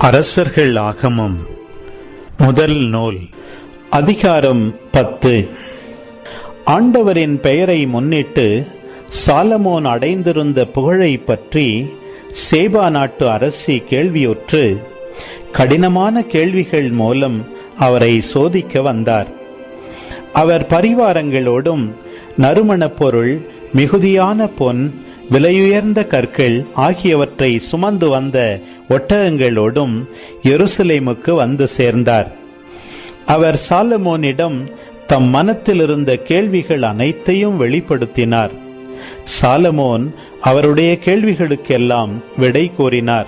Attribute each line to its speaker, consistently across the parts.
Speaker 1: அரசர்கள் ஆகமம். முதல் நூல் அதிகாரம் பத்து. ஆண்டவரின் பெயரை முன்னிட்டு சாலமோன் அடைந்திருந்த புகழை பற்றி சேபா நாட்டு அரசி கேள்வியுற்று கடினமான கேள்விகள் மூலம் அவரை சோதிக்க வந்தார். அவர் பரிவாரங்களோடும் நறுமணப் பொருள் மிகுதியான பொன் விலையுயர்ந்த கற்கள் ஆகியவற்றை சுமந்து வந்த ஒட்டகங்களோடும் எருசலேமுக்கு வந்து சேர்ந்தார். அவர் சாலமோனிடம் தம் மனத்தில் இருந்த கேள்விகள் அனைத்தையும் வெளிப்படுத்தினார். சாலமோன் அவருடைய கேள்விகளுக்கெல்லாம் விடை கூறினார்.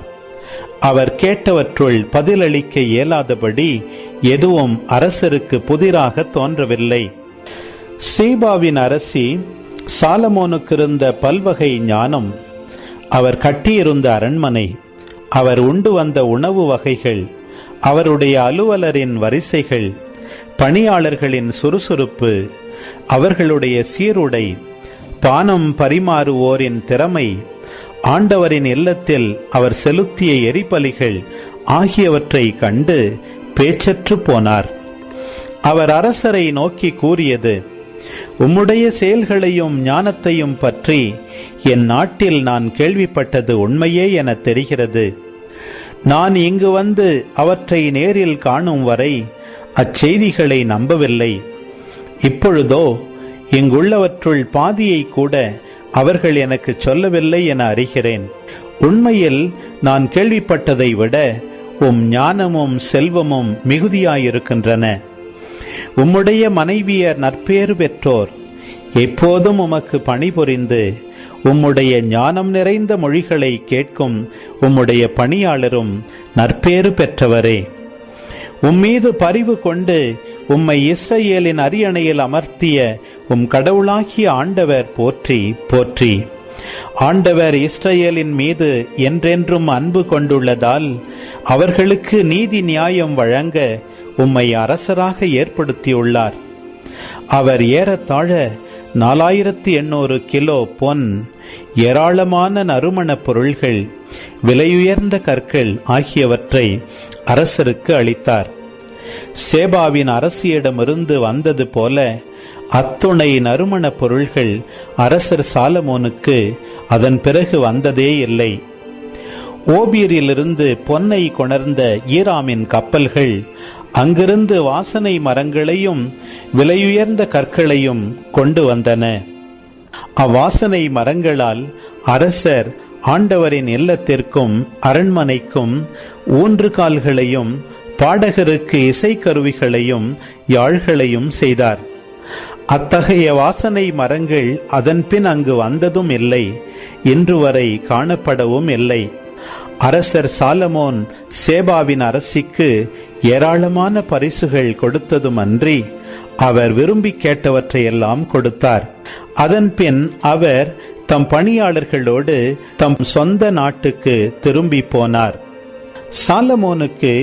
Speaker 1: அவர் கேட்டவற்றுள் பதிலளிக்க இயலாதபடி எதுவும் அரசருக்கு புதிராக தோன்றவில்லை. சீபாவின் அரசி சாலமோனுக்கு இருந்த பல்வகை ஞானம் அவர் கட்டியிருந்த அரண்மனை அவர் உண்டு வந்த உணவு வகைகள் அவருடைய அலுவலரின் வரிசைகள் பணியாளர்களின் சுறுசுறுப்பு அவர்களுடைய சீருடை பானம் பரிமாறுவோரின் திறமை ஆண்டவரின் இல்லத்தில் அவர் செலுத்திய எரிபலிகள் ஆகியவற்றை கண்டு பேச்சற்று போனார். அவர் அரசரை நோக்கி கூறியது உம்முடைய செயல்களையும் ஞானத்தையும் பற்றி என் நாட்டில் நான் கேள்விப்பட்டது உண்மையே என தெரிகிறது. நான் இங்கு வந்து அவற்றை நேரில் காணும் வரை அச்செய்திகளை நம்பவில்லை. இப்பொழுதோ இங்குள்ளவற்றுள் பாதியை கூட அவர்கள் எனக்கு சொல்லவில்லை என அறிகிறேன். உண்மையில் நான் கேள்விப்பட்டதை விட உம் ஞானமும் செல்வமும் மிகுதியாயிருக்கின்றன. உம்முடைய மனைவியர் நற்பேறு பெற்றோர். எப்போதும் உமக்கு பணிபுரிந்து உம்முடைய ஞானம் நிறைந்த மொழிகளை கேட்கும் உம்முடைய பணியாளரும் நற்பேறு பெற்றவரே. உம்மீது பரிவு கொண்டு உம்மை இஸ்ரேலின் அரியணையில் அமர்த்திய உம் கடவுளாகிய ஆண்டவர் போற்றி போற்றி. ஆண்டவர் இஸ்ரேலின் மீது என்றென்றும் அன்பு கொண்டுள்ளதால் அவர்களுக்கு நீதி நியாயம் வழங்க உம்மை அரசராக ஏற்படுத்தியுள்ளார். அவர் ஏறத்தாழ நாலாயிரத்தி எண்ணூறு கிலோ பொன் ஏராளமான நறுமணப் பொருள்கள் விலையுயர்ந்த கற்கள் ஆகியவற்றை அரசருக்கு அளித்தார். சேபாவின் அரசியிடமிருந்து வந்தது போல அத்துணை நறுமணப் பொருள்கள் அரசர் சாலமோனுக்கு அதன் பிறகு வந்ததே இல்லை. ஓபீரிலிருந்து பொன்னை கொணர்ந்த ஈராமின் கப்பல்கள் அங்கிருந்து வாசனை மரங்களையும் விலையுயர்ந்த கற்களையும் கொண்டு வந்தன. அவ்வாசனை மரங்களால் அரசர் ஆண்டவரின் இல்லத்திற்கும் அரண்மனைக்கும் ஊன்று கால்களையும் பாடகருக்கு இசைக்கருவிகளையும் யாழ்களையும் செய்தார். அத்தகைய வாசனை மரங்கள் அதன்பின் அங்கு வந்ததும் இல்லை இன்று வரை காணப்படவும் இல்லை. அரசர் சாலமோன் சேபாவின் அரசிக்கு ஏராளமான பரிசுகள் கொடுத்ததும் அன்றி அவர் விரும்பி கேட்டவற்றையெல்லாம் கொடுத்தார். அதன்பின் அவர் தம் பணியாளர்களோடு தம் சொந்த நாட்டுக்கு திரும்பி போனார். சாலமோனுக்கு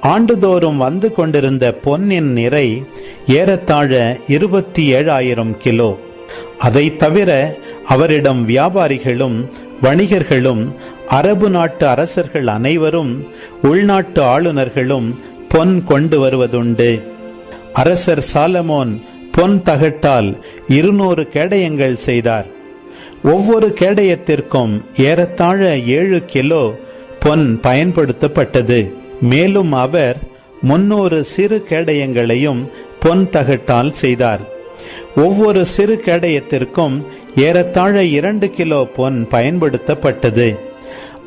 Speaker 1: ஆண்டுதோறும் வந்து கொண்டிருந்த பொன்னின் நிறை ஏறத்தாழ இருபத்தி ஏழாயிரம் கிலோ. அதை தவிர அவரிடம் வியாபாரிகளும் வணிகர்களும் அரபு நாட்டு அரசர்கள் அனைவரும் உள்நாட்டு ஆளுநர்களும் பொன் கொண்டு வருவதுண்டு. அரசர் சாலமோன் பொன் தகட்டால் இருநூறு கேடயங்கள் செய்தார். ஒவ்வொரு கேடயத்திற்கும் ஏறத்தாழ ஏழு கிலோ பொன் பயன்படுத்தப்பட்டது. மேலும் அவர் முன்னூறு சிறு கேடயங்களையும் பொன் தகட்டால் செய்தார். ஒவ்வொரு சிறு கேடயத்திற்கும் ஏறத்தாழ இரண்டு கிலோ பொன் பயன்படுத்தப்பட்டது.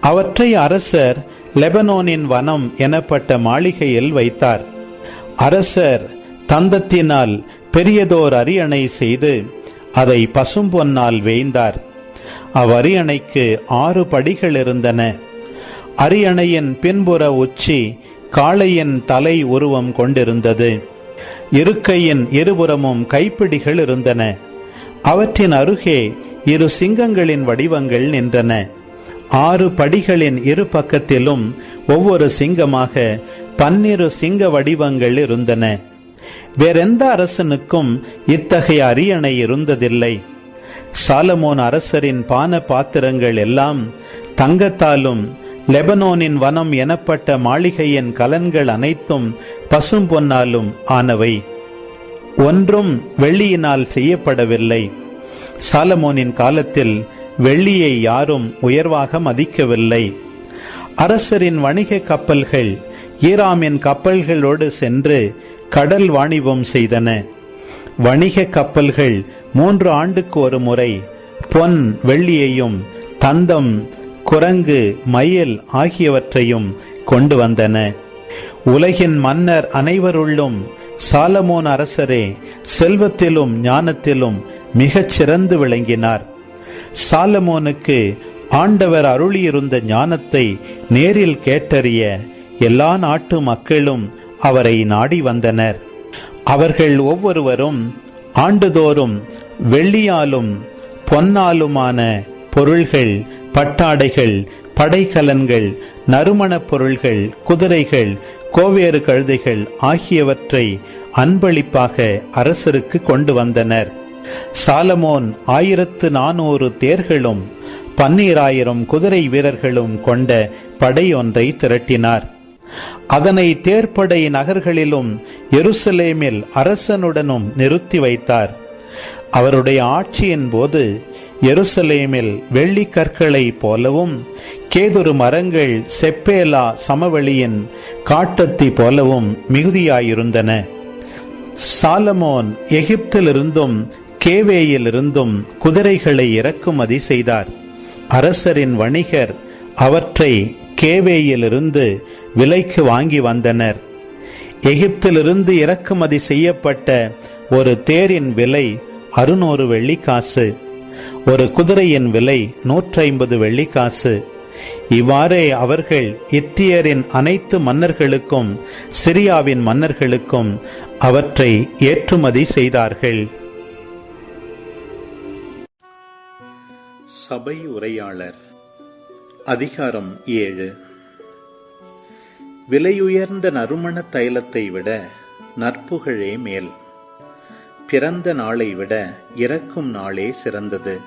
Speaker 1: அவற்றை அரசர் லெபனோனின் வனம் எனப்பட்ட மாளிகையில் வைத்தார். அரசர் தந்தத்தினால் பெரியதோர் அரியணை செய்து அதை பசும்பொன்னால் வேய்ந்தார். அவ்வரியணைக்கு ஆறு படிகள் இருந்தன. அரியணையின் பின்புற உச்சி காளையின் தலை உருவம் கொண்டிருந்தது. இருக்கையின் இருபுறமும் கைப்பிடிகள் இருந்தன. அவற்றின் அருகே இரு சிங்கங்களின் வடிவங்கள் நின்றன. ஆறு படிகளின் இரு பக்கத்திலும் ஒவ்வொரு சிங்கமாக பன்னிரு சிங்க வடிவங்கள் இருந்தன. வேறெந்த அரசனுக்கும் இத்தகைய அரியணை இருந்ததில்லை. சாலமோன் அரசரின் பான பாத்திரங்கள் எல்லாம் தங்கத்தாலும் லெபனோனின் வனம் எனப்பட்ட மாளிகையின் கலன்கள் அனைத்தும் பசும் பொன்னாலும் ஆனவை. ஒன்றும் வெள்ளியினால் செய்யப்படவில்லை. சாலமோனின் காலத்தில் வெள்ளியை யாரும் உயர்வாக மதிக்கவில்லை. அரசரின் வணிக கப்பல்கள் ஈராமின் கப்பல்களோடு சென்று கடல் வாணிபம் செய்தன. வணிக கப்பல்கள் மூன்று ஆண்டுக்கு ஒரு முறை பொன் வெள்ளியையும் தந்தம் குரங்கு மயில் ஆகியவற்றையும் கொண்டு வந்தன. உலகின் மன்னர் அனைவருள்ளும் சாலமோன் அரசரே செல்வத்திலும் ஞானத்திலும் மிகச் சிறந்து விளங்கினார். சாலமோனுக்கு ஆண்டவர் அருளியிருந்த ஞானத்தை நேரில் கேட்டறிய எல்லா நாட்டு மக்களும் அவரை நாடி வந்தனர். அவர்கள் ஒவ்வொருவரும் ஆண்டுதோறும் வெள்ளியாலும் பொன்னாலுமான பொருள்கள் பட்டாடைகள் படைக்கலன்கள் நறுமணப் பொருள்கள் குதிரைகள் கோவேறு கழுதைகள் ஆகியவற்றை அன்பளிப்பாக அரசருக்கு கொண்டு வந்தனர். சாலமோன் ஆயிரத்து நானூறு தேர்களும் பன்னீராயிரம் குதிரை வீரர்களும் கொண்ட படை ஒன்றை திரட்டினார். அதனை தேர்ப்படை நகர்களிலும் எருசலேமில் அரசனுடனும் நிறுத்தி வைத்தார். அவருடைய ஆட்சியின் போது எருசலேமில் வெள்ளி கற்களை போலவும் கேதுரு மரங்கள் செப்பேலா சமவெளியின் காட்டத்தி போலவும் மிகுதியாயிருந்தன. சாலமோன் எகிப்திலிருந்தும் கேவேயிலிருந்தும் குதிரைகளை இறக்குமதி செய்தார். அரசரின் வணிகர் அவற்றை கேவேயிலிருந்து விலைக்கு வாங்கி வந்தனர். எகிப்திலிருந்து இறக்குமதி செய்யப்பட்ட ஒரு தேரின் விலை அறுநூறு வெள்ளிக்காசு ஒரு குதிரையின் விலை நூற்றைம்பது வெள்ளிக்காசு. இவ்வாறே அவர்கள் இத்தியரின் அனைத்து மன்னர்களுக்கும் சிரியாவின் மன்னர்களுக்கும் அவற்றை ஏற்றுமதி செய்தார்கள். சபை உரையாளர். அதிகாரம் ஏழு. விலையுயர்ந்த நறுமண தைலத்தை விட நற்புகழே மேல். பிறந்த நாளை விட இறக்கும் நாளே சிறந்தது.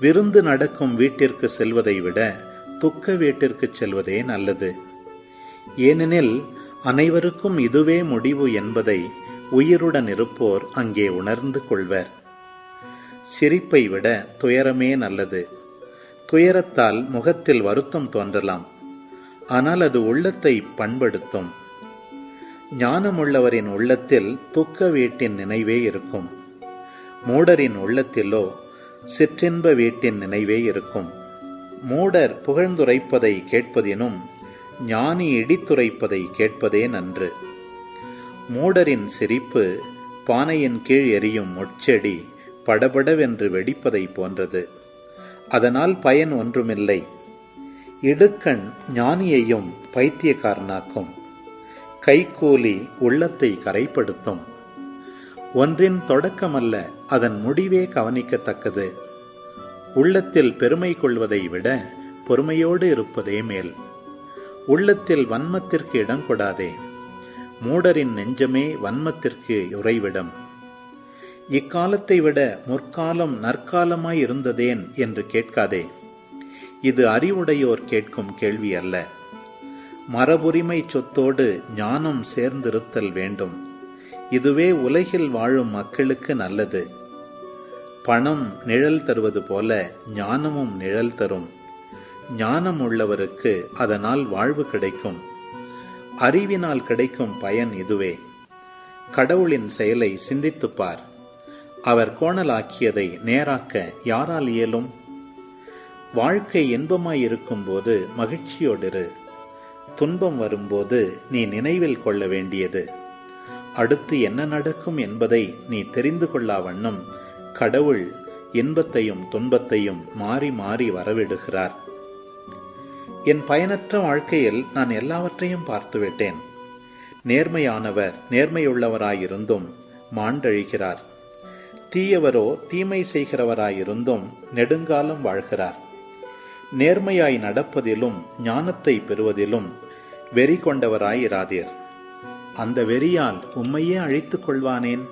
Speaker 1: விருந்து நடக்கும் வீட்டிற்கு செல்வதை விட துக்க வீட்டிற்கு செல்வதே நல்லது. ஏனெனில் அனைவருக்கும் இதுவே முடிவு என்பதை உயிருடன் இருப்போர் அங்கே உணர்ந்து கொள்வர். சிரிப்பை விட துயரமே நல்லது. துயரத்தால் முகத்தில் வருத்தம் தோன்றலாம். ஆனால் அது உள்ளத்தை பண்படுத்தும். ஞானமுள்ளவரின் உள்ளத்தில் துக்க வீட்டின் நினைவே இருக்கும். மூடரின் உள்ளத்திலோ சிற்றின்ப வீட்டின் நினைவே இருக்கும். மூடர் புகழ்ந்துரைப்பதை கேட்பதினும் ஞானி இடித்துரைப்பதை கேட்பதே நன்று. மூடரின் சிரிப்பு பானையின் கீழ் எரியும் முட்செடி படபடவென்று வெடிப்பதை போன்றது. அதனால் பயன் ஒன்றுமில்லை. இடுக்கண் ஞானியையும் பைத்தியக்காரனாக்கும். கைகூலி உள்ளத்தை கரைப்படுத்தும். ஒன்றின் தொடக்கமல்ல அதன் முடிவே கவனிக்கத்தக்கது. உள்ளத்தில் பெருமை கொள்வதை விட பொறுமையோடு இருப்பதே மேல். உள்ளத்தில் வன்மத்திற்கு இடம் கொடாதே. மூடரின் நெஞ்சமே வன்மத்திற்கு உறைவிடம். இக்காலத்தை விட முற்காலம் நற்காலமாய் இருந்ததேன் என்று கேட்காதே. இது அறிவுடையோர் கேட்கும் கேள்வி அல்ல. மரபுரிமை சொத்தோடு ஞானம் சேர்ந்திருத்தல் வேண்டும். இதுவே உலகில் வாழும் மக்களுக்கு நல்லது. பணம் நிழல் தருவது போல ஞானமும் நிழல் தரும். ஞானம் உள்ளவருக்கு அதனால் வாழ்வு கிடைக்கும். அறிவினால் கிடைக்கும் பயன் இதுவே. கடவுளின் செயலை சிந்தித்துப்பார் பார். அவர் கோணலாக்கியதை நேராக்க யாரால் இயலும்? வாழ்க்கை இன்பமாயிருக்கும்போது மகிழ்ச்சியோடிரு. துன்பம் வரும்போது நீ நினைவில் கொள்ள வேண்டியது. அடுத்து என்ன நடக்கும் என்பதை நீ தெரிந்து கொள்ளா வண்ணம் கடவுள் இன்பத்தையும் துன்பத்தையும் மாறி மாறி வரவிடுகிறார். என் பயனற்ற வாழ்க்கையில் நான் எல்லாவற்றையும் பார்த்துவிட்டேன் நேர்மையானவர் நேர்மையுள்ளவராயிருந்தும் மாண்டழிகிறார். தீயவரோ தீமை செய்கிறவராயிருந்தும் நெடுங்காலம் வாழ்கிறார். நேர்மையாய் நடப்பதிலும் ஞானத்தை பெறுவதிலும் வெறி கொண்டவராயிராதீர். அந்த வெறியால் உம்மையே அழித்துக் கொள்வானேன்?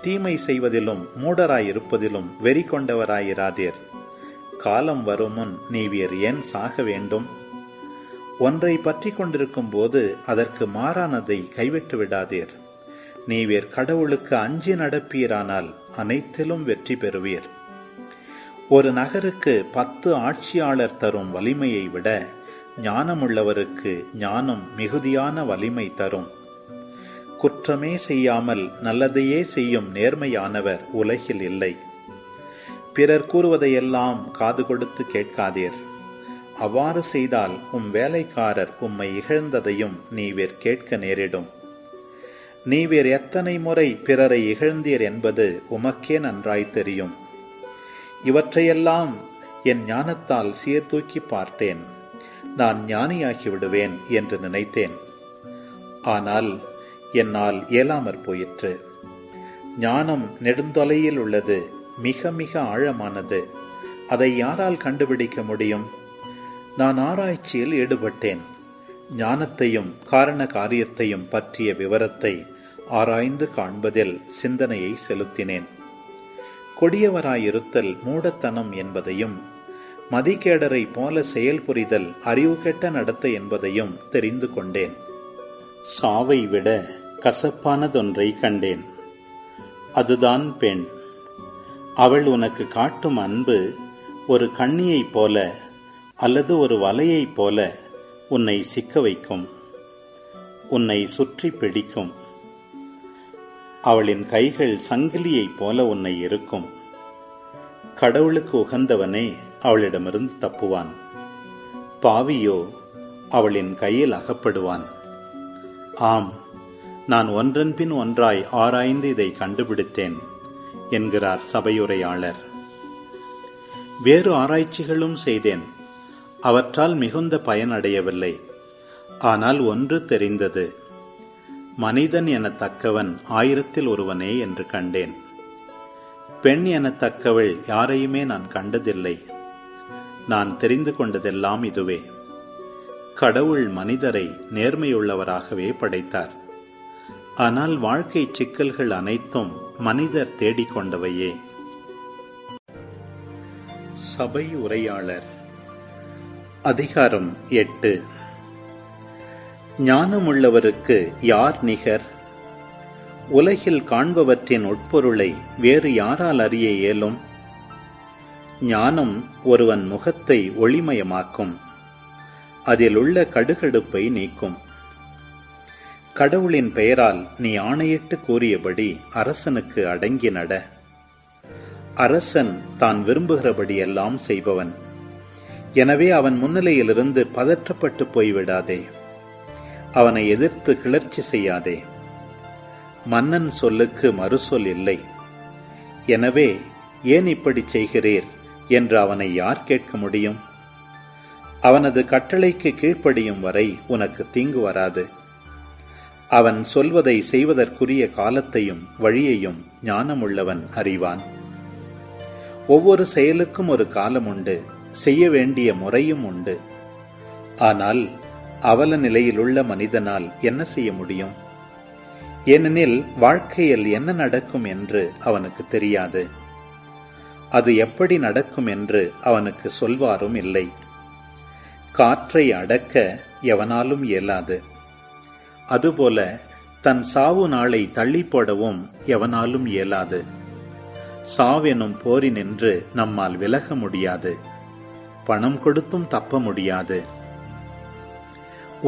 Speaker 1: தீமை செய்வதிலும் மூடராயிருப்பதிலும் வெறி கொண்டவராயிராதீர். காலம் வருமுன் நீவியர் ஏன் சாக வேண்டும்? ஒன்றை பற்றி கொண்டிருக்கும் போது அதற்கு மாறானதை கைவிட்டு விடாதீர் நீவியர் கடவுளுக்கு அஞ்சி நடப்பீரானால் அனைத்திலும் வெற்றி பெறுவீர். ஒரு நகருக்கு பத்து ஆட்சியாளர் தரும் வலிமையை விட ஞானமுள்ளவருக்கு ஞானம் மிகுதியான வலிமை தரும். குற்றமே செய்யாமல் நல்லதையே செய்யும் நேர்மையானவர் உலகில் இல்லை. பிறர் கூறுவதையெல்லாம் காது கொடுத்து கேட்காதீர். அவ்வாறு செய்தால் உம் வேலைக்காரர் உம்மை இகழ்ந்ததையும் நீவிர் கேட்க நேரிடும். நீ வேறு எத்தனை முறை பிறரை இகழ்ந்தீர் என்பது உமக்கே நன்றாய் தெரியும். இவற்றையெல்லாம் என் ஞானத்தால் சீர்தூக்கி பார்த்தேன். நான் ஞானியாகி விடுவேன் என்று நினைத்தேன். ஆனால் என்னால் இயலாமற் போயிற்று. ஞானம் நெடுந்தொலையில் உள்ளது மிக மிக ஆழமானது. அதை யாரால் கண்டுபிடிக்க முடியும்? நான் ஆராய்ச்சியில் ஈடுபட்டேன். ஞானத்தையும் காரண காரியத்தையும் பற்றிய விவரத்தை ஆராய்ந்து காண்பதில் சிந்தனையை செலுத்தினேன். கொடியவராயிருத்தல் மூடத்தனம் என்பதையும் மதிகேடரை போல செயல்புரிதல் அறிவுகெட்ட நடத்தை என்பதையும் தெரிந்து கொண்டேன். சாவை விட கசப்பானதொன்றை கண்டேன். அதுதான் பெண். அவள் உனக்கு காட்டும் அன்பு ஒரு கண்ணியைப் போல அல்லது ஒரு வலையைப் போல உன்னை சிக்க வைக்கும் உன்னை சுற்றி பிடிக்கும். அவளின் கைகள் சங்கிலியைப் போல உன்னை இருக்கும். கடவுளுக்கு உகந்தவனே அவளிடமிருந்து தப்புவான். பாவியோ அவளின் கையில் அகப்படுவான். ஆம் நான் ஒன்றன்பின் ஒன்றாய் ஆராய்ந்து இதை கண்டுபிடித்தேன் என்கிறார் சபையுரையாளர். வேறு ஆராய்ச்சிகளும் செய்தேன். அவற்றால் மிகுந்த பயன் அடையவில்லை. ஆனால் ஒன்று தெரிந்தது. மனிதன் எனத்தக்கவன் ஆயிரத்தில் ஒருவனே என்று கண்டேன். பெண் எனத்தக்கவள் யாரையுமே நான் கண்டதில்லை. நான் தெரிந்து கொண்டதெல்லாம் இதுவே. கடவுள் மனிதரை நேர்மையுள்ளவராகவே படைத்தார். ஆனால் வாழ்க்கை சிக்கல்கள் அனைத்தும் மனிதர் தேடிக்கொண்டவையே சபை உரையாளர் அதிகாரம் எட்டு. ஞானமுள்ளவருக்கு யார் நிகர்? உலகில் காண்பவற்றின் உட்பொருளை வேறு யாரால் அறிய இயலும்? ஞானம் ஒருவன் முகத்தை ஒளிமயமாக்கும். அதில் உள்ள கடுகடுப்பை நீக்கும். கடவுளின் பெயரால் நீ ஆணையிட்டு கூறியபடி அரசனுக்கு அடங்கி நட. அரசன் தான் விரும்புகிறபடியெல்லாம் செய்பவன். எனவே அவன் முன்னிலையிலிருந்து பதற்றப்பட்டு போய்விடாதே. அவனை எதிர்த்து கிளர்ச்சி செய்யாதே. மன்னன் சொல்லுக்கு மறுசொல் இல்லை. எனவே ஏன் இப்படி செய்கிறீர் என்று அவனை யார் கேட்க முடியும்? அவனது கட்டளைக்கு கீழ்ப்படியும் வரை உனக்கு தீங்கு வராது. அவன் சொல்வதை செய்வதற்குரிய காலத்தையும் வழியையும் ஞானமுள்ளவன் அறிவான். ஒவ்வொரு செயலுக்கும் ஒரு காலம் உண்டு செய்ய வேண்டிய முறையும் உண்டு. ஆனால் அவல நிலையிலுள்ள மனிதனால் என்ன செய்ய முடியும்? ஏனெனில் வாழ்க்கையில் என்ன நடக்கும் என்று அவனுக்கு தெரியாது. அது எப்படி நடக்கும் என்று அவனுக்கு சொல்வாரும் இல்லை. காற்றை அடக்க எவனாலும் இயலாது. அதுபோல தன் சாவு நாளை தள்ளி போடவும் எவனாலும் இயலாது. சாவெனும் போரினின்று நம்மால் விலக முடியாது. பணம் கொடுத்தும் தப்ப முடியாது.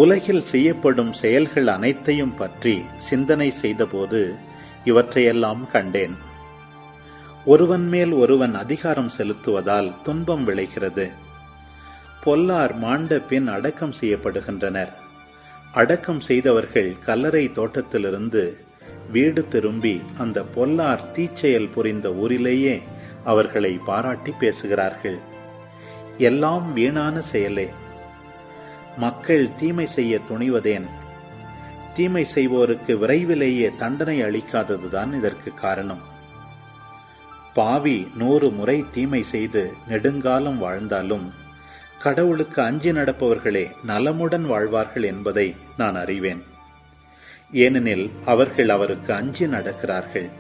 Speaker 1: உலகில் செய்யப்படும் செயல்கள் அனைத்தையும் பற்றி சிந்தனை செய்தபோது இவற்றையெல்லாம் கண்டேன். ஒருவன் மேல் ஒருவன் அதிகாரம் செலுத்துவதால் துன்பம் விளைகிறது. பொல்லார் மாண்ட பின் அடக்கம் செய்யப்படுகின்றனர். அடக்கம் செய்தவர்கள் கல்லறை தோட்டத்திலிருந்து வீடு திரும்பி அந்த பொல்லார் தீச்செயல் புரிந்த ஊரிலேயே அவர்களை பாராட்டி பேசுகிறார்கள். எல்லாம் வீணான செயலே. மக்கள் தீமை செய்ய துணிவதேன்? தீமை செய்வோருக்கு விரைவிலேயே தண்டனை அளிக்காததுதான் இதற்கு காரணம். பாவி நூறு முறை தீமை செய்து நெடுங்காலம் வாழ்ந்தாலும் கடவுளுக்கு அஞ்சி நடப்பவர்களே நலமுடன் வாழ்வார்கள் என்பதை நான் அறிவேன். ஏனெனில் அவர்கள் அவருக்கு அஞ்சி நடக்கிறார்கள்.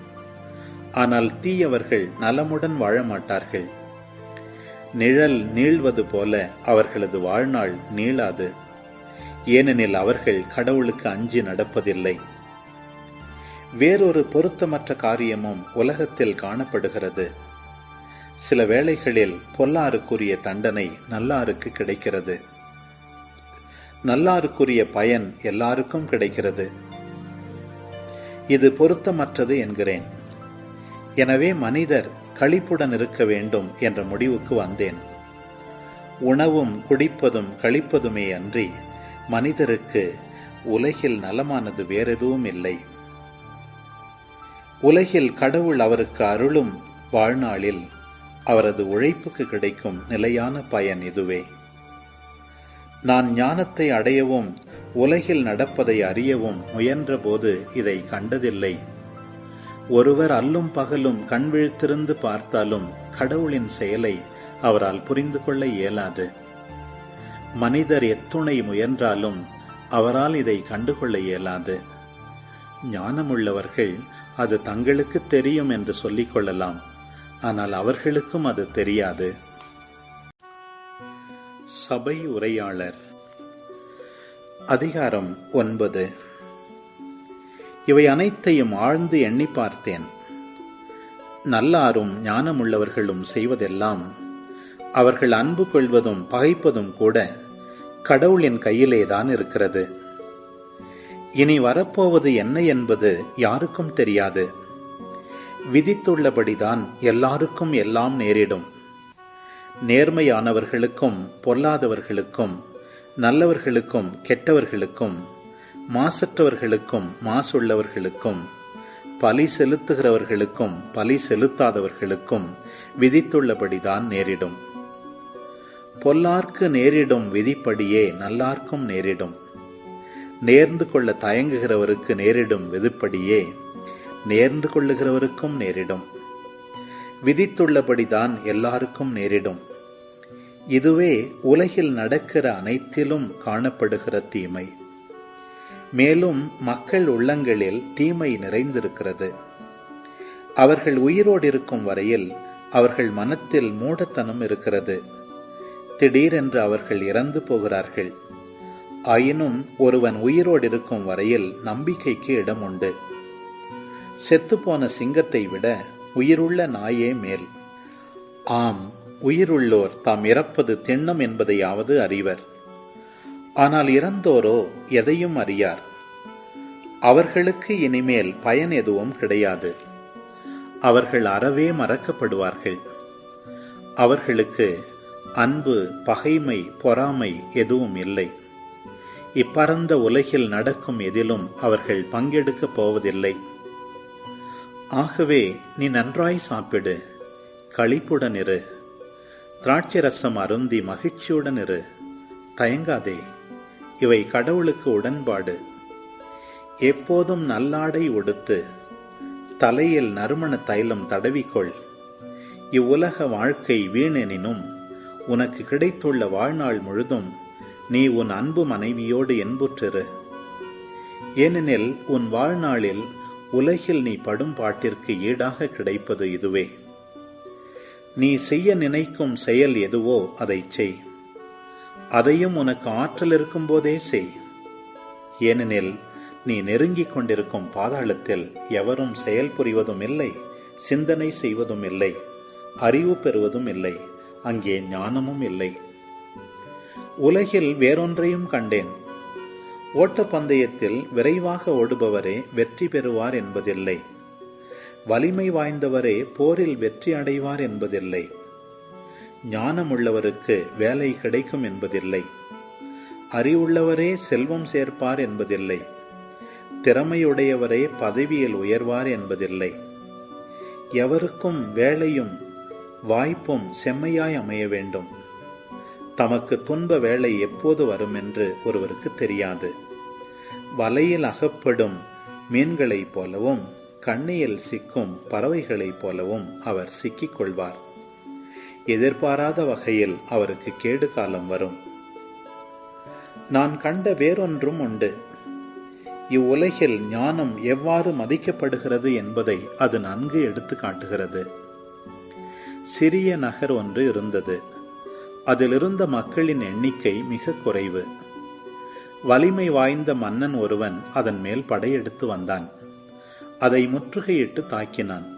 Speaker 1: ஆனால் தீயவர்கள் நலமுடன் வாழ மாட்டார்கள். நிழல் நீள்வது போல அவர்களது வாழ்நாள் நீளாது. ஏனெனில் அவர்கள் கடவுளுக்கு அஞ்சி நடப்பதில்லை. வேறொரு பொருத்தமற்ற காரியமும் உலகத்தில் காணப்படுகிறது. சில வேளைகளில் பொல்லாருக்குரிய தண்டனை நல்லாருக்கு கிடைக்கிறது. நல்லாருக்குரிய பயன் எல்லாருக்கும் கிடைக்கிறது. இது பொருத்தமற்றது என்கிறேன். எனவே மனிதர் களிப்புடன் இருக்க வேண்டும் என்ற முடிவுக்கு வந்தேன். உணவும் குடிப்பதும் கழிப்பதுமே அன்றி மனிதருக்கு உலகில் நலமானது வேறெதுவும் இல்லை. உலகில் கடவுள் அவருக்கு அருளும் வாழ்நாளில் அவரது உழைப்புக்கு கிடைக்கும் நிலையான பயன் இதுவே. நான் ஞானத்தை அடையவும் உலகில் நடப்பதை அறியவும் முயன்றபோது இதை கண்டதில்லை. ஒருவர் அல்லும் பகலும் கண் விழித்திருந்து பார்த்தாலும் கடவுளின் செயலை அவரால் புரிந்து கொள்ள இயலாது. மனிதர் எத்துணை முயன்றாலும் அவரால் இதை கண்டுகொள்ள இயலாது. ஞானமுள்ளவர்கள் அது தங்களுக்கு தெரியும் என்று சொல்லிக் கொள்ளலாம். ஆனால் அவர்களுக்கும் அது தெரியாது. சபை உரையாளர். அதிகாரம் ஒன்பது. இவை அனைத்தையும் ஆழ்ந்து எண்ணி பார்த்தேன். நல்லாரும் ஞானமுள்ளவர்களும் செய்வதெல்லாம் அவர்கள் அன்பு கொள்வதும் பகைப்பதும் கூட கடவுளின் கையிலேதான் இருக்கிறது. இனி வரப்போவது என்ன என்பது யாருக்கும் தெரியாது. விதித்துள்ளபடிதான் எல்லாருக்கும் எல்லாம் நேரிடும். நேர்மையானவர்களுக்கும் பொல்லாதவர்களுக்கும் நல்லவர்களுக்கும் கெட்டவர்களுக்கும் மாசற்றவர்களுக்கும் மாசுள்ளவர்களுக்கும் பலி செலுத்துகிறவர்களுக்கும் பலி செலுத்தாதவர்களுக்கும் விதித்துள்ளபடிதான் நேரிடும். பொல்லார்க்கு நேரிடும் விதிப்படியே நல்லார்க்கும் நேரிடும். நேர்ந்து கொள்ள தயங்குகிறவருக்கு நேரிடும் விதிப்படியே நேர்ந்து கொள்ளுகிறவருக்கும் நேரிடும். விதித்துள்ளபடிதான் எல்லாருக்கும் நேரிடும். இதுவே உலகில் நடக்கிற அனைத்திலும் காணப்படுகிற தீமை. மேலும் மக்கள் உள்ளங்களில் தீமை நிறைந்திருக்கிறது. அவர்கள் உயிரோடு இருக்கும் வரையில் அவர்கள் மனத்தில் மூடத்தனம் இருக்கிறது. திடீரென்று அவர்கள் இறந்து போகிறார்கள். ஆயினும் ஒருவன் உயிரோடு இருக்கும் வரையில் நம்பிக்கைக்கு இடம் உண்டு. செத்துப்போன சிங்கத்தை விட உயிருள்ள நாயே மேல். ஆம் உயிருள்ளோர் தாம் இறப்பது திண்ணம் என்பதையாவது அறிவர். ஆனால் இறந்தோரோ எதையும் அறியார். அவர்களுக்கு இனிமேல் பயன் எதுவும் கிடையாது. அவர்கள் அறவே மறக்கப்படுவார்கள். அவர்களுக்கு அன்பு பகைமை பொறாமை எதுவும் இல்லை. இப்பரந்த உலகில் நடக்கும் எதிலும் அவர்கள் பங்கெடுக்கப் போவதில்லை. ஆகவே நீ நன்றாய் சாப்பிடு களிப்புடன் இரு. திராட்சை ரசம் அருந்தி மகிழ்ச்சியுடன் இரு. தயங்காதே. இவை கடவுளுக்கு உடன்பாடு. எப்போதும் நல்லாடை உடுத்து தலையில் நறுமண தைலம் தடவிக்கொள். இவ்வுலக வாழ்க்கை வீணெனினும் உனக்கு கிடைத்துள்ள வாழ்நாள் முழுதும் நீ உன் அன்பு மனைவியோடு என்புற்றிரு. ஏனெனில் உன் வாழ்நாளில் உலகில் நீ படும் பாட்டிற்கு ஈடாக கிடைப்பது இதுவே. நீ செய்ய நினைக்கும் செயல் எதுவோ அதை செய். அதையும் உனக்கு ஆற்றல் இருக்கும் போதே செய். ஏனெனில் நீ நெருங்கிக் கொண்டிருக்கும் பாதாளத்தில் எவரும் செயல் புரிவதும் இல்லை சிந்தனை செய்வதும் இல்லை அறிவு பெறுவதும் இல்லை அங்கே ஞானமும் இல்லை. உலகில் வேறொன்றையும் கண்டேன். ஓட்டப்பந்தயத்தில் விரைவாக ஓடுபவரே வெற்றி பெறுவார் என்பதில்லை. வலிமை வாய்ந்தவரே போரில் வெற்றி அடைவார் என்பதில்லை. ஞானமுள்ளவருக்கு வேலை கிடைக்கும் என்பதில்லை. அறிவுள்ளவரே செல்வம் சேர்ப்பார் என்பதில்லை. திறமையுடையவரே பதவியில் உயர்வார் என்பதில்லை. எவருக்கும் வேலையும் வாய்ப்பும் செம்மையாய் அமைய வேண்டும். தமக்கு துன்ப வேலை எப்போது வரும் என்று ஒருவருக்கு தெரியாது. வலையில் அகப்படும் மீன்களைப் போலவும் கண்ணியில் சிக்கும் பறவைகளைப் போலவும் அவர் சிக்கிக் கொள்வார். எதிர்பாராத வகையில் அவருக்கு கேடு காலம் வரும். நான் கண்ட வேறொன்றும் உண்டு. இவ்வுலகில் ஞானம் எவ்வாறு மதிக்கப்படுகிறது என்பதை அது நன்கு எடுத்து காட்டுகிறது. சிறிய நகர் ஒன்று இருந்தது. அதிலிருந்த மக்களின் எண்ணிக்கை மிக குறைவு. வலிமை வாய்ந்த மன்னன் ஒருவன் அதன் மேல் படையெடுத்து வந்தான். அதை முற்றுகையிட்டு தாக்கினான்.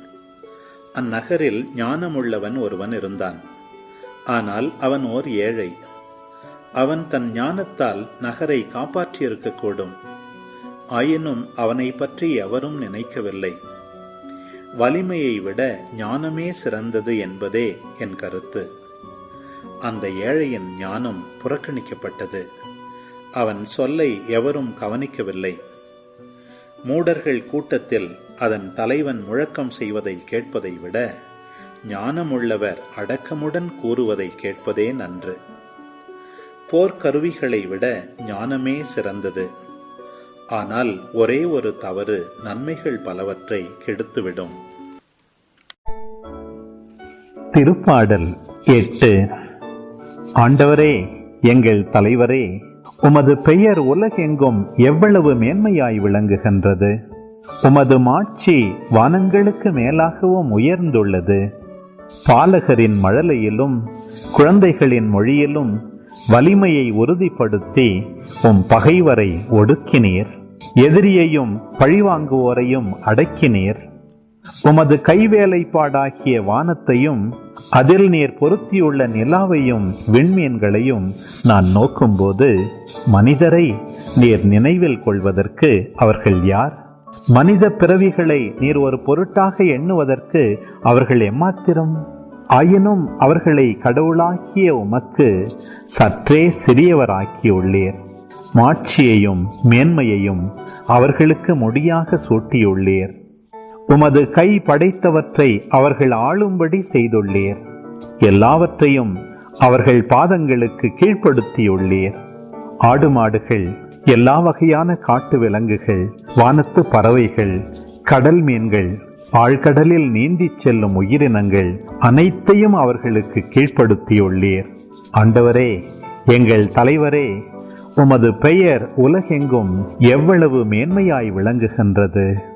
Speaker 1: அந்நகரில் ஞானமுள்ளவன் ஒருவன் இருந்தான். ஆனால் அவன் ஓர் ஏழை. அவன் தன் ஞானத்தால் நகரை காப்பாற்றியிருக்கக்கூடும் ஆயினும் அவனை பற்றி எவரும் நினைக்கவில்லை. வலிமையை விட ஞானமே சிறந்தது என்பதே என் கருத்து. அந்த ஏழையின் ஞானம் புறக்கணிக்கப்பட்டது. அவன் சொல்லை எவரும் கவனிக்கவில்லை. மூடர்கள் கூட்டத்தில் அதன் தலைவன் முழக்கம் செய்வதை கேட்பதை விட ஞானமுள்ளவர் அடக்கமுடன் கூறுவதை கேட்பதே நன்று. போர்க்கருவிகளை விட ஞானமே சிறந்தது. ஆனால் ஒரே ஒரு தவறு நன்மைகள் பலவற்றை கெடுத்துவிடும்.
Speaker 2: திருப்பாடல் எட்டு. ஆண்டவரே எங்கள் தலைவரே உமது பெயர் உலகெங்கும் எவ்வளவு மேன்மையாய் விளங்குகின்றது. உமது மாட்சி வானங்களுக்கு மேலாகவும் உயர்ந்துள்ளது. பாலகரின் மழலையிலும் குழந்தைகளின் மொழியிலும் வலிமையை உறுதிப்படுத்தி உம் பகைவரை ஒடுக்கினீர். எதிரியையும் பழிவாங்குவோரையும் அடக்கினீர். உமது கைவேலைப்பாடாகிய வானத்தையும் அதில் நீர் பொருத்தியுள்ள நிலாவையும் விண்மீன்களையும் நான் நோக்கும்போது மனிதரை நீர் நினைவில் கொள்வதற்கு அவர்கள் யார்? மனித பிறவிகளை நீர் ஒரு பொருட்டாக எண்ணுவதற்கு அவர்கள் எம்மாத்திரம்? ஆயினும் அவர்களை கடவுளாக்கிய உமக்கு சற்றே சிறியவராக்கியுள்ளீர். மாட்சியையும் மேன்மையையும் அவர்களுக்கு முடியாக சூட்டியுள்ளீர். உமது கை படைத்தவற்றை அவர்கள் ஆளும்படி செய்துள்ளீர். எல்லாவற்றையும் அவர்கள் பாதங்களுக்கு கீழ்ப்படுத்தியுள்ளீர். ஆடு மாடுகள் எல்லா வகையான காட்டு விலங்குகள் வானத்து பறவைகள் கடல் மீன்கள் ஆழ்கடலில் நீந்திச் செல்லும் உயிரினங்கள் அனைத்தையும் அவர்களுக்கு கீழ்ப்படுத்தியுள்ளீர். ஆண்டவரே எங்கள் தலைவரே உமது பெயர் உலகெங்கும் எவ்வளவு மேன்மையாய் விளங்குகின்றது.